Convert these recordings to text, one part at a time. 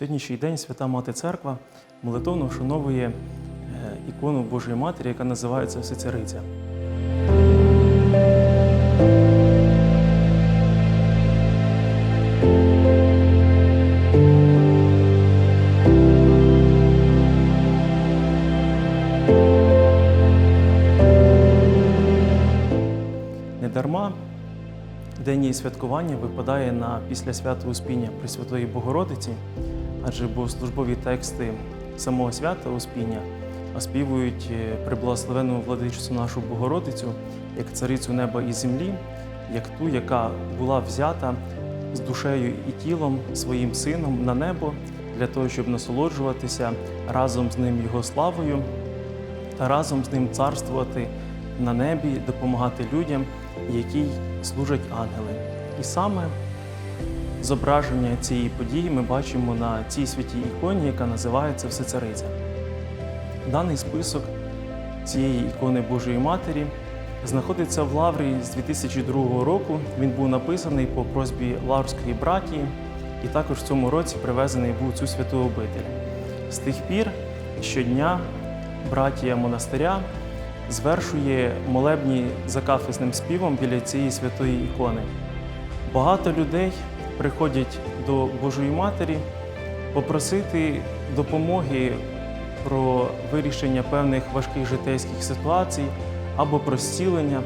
сьогоднішній день Свята Мати Церква молитовно вшановує е, ікону Божої Матері, яка називається Всецяриця. Недарма день її святкування випадає на після свята Успіння Пресвятої Богородиці, адже богослужбові тексти самого свята Успіння оспівують е, приблагословену владичицю нашу Богородицю як царицю неба і землі, як ту, яка була взята з душею і тілом своїм сином на небо для того, щоб насолоджуватися разом з ним його славою та разом з ним царствувати на небі, допомагати людям, якій служать ангели. І саме зображення цієї події ми бачимо на цій святій іконі, яка називається Всецариця. Даний список цієї ікони Божої Матері знаходиться в Лаврі з 2002 року. Він був написаний по просьбі Лаврської братії і також в цьому році привезений був цю святу обитель. З тих пір щодня братія монастиря звершує молебні за кафесним співом біля цієї святої ікони. Багато людей приходять до Божої Матері попросити допомоги про вирішення певних важких житейських ситуацій, або про зцілення,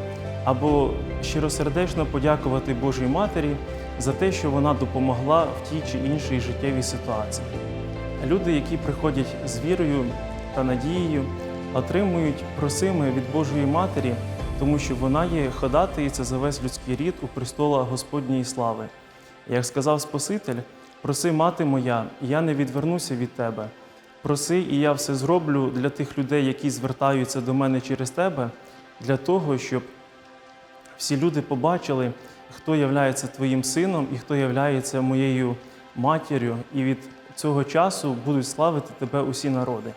або щиросердечно подякувати Божій Матері за те, що вона допомогла в тій чи іншій життєвій ситуації. Люди, які приходять з вірою та надією, отримують просими від Божої Матері, тому що вона є ходатаїця за весь людський рід у престола Господньої слави. Як сказав Спаситель, проси, мати моя, і я не відвернуся від тебе. Проси, і я все зроблю для тих людей, які звертаються до мене через тебе, для того, щоб всі люди побачили, хто являється твоїм сином і хто являється моєю матір'ю, і від цього часу будуть славити тебе усі народи.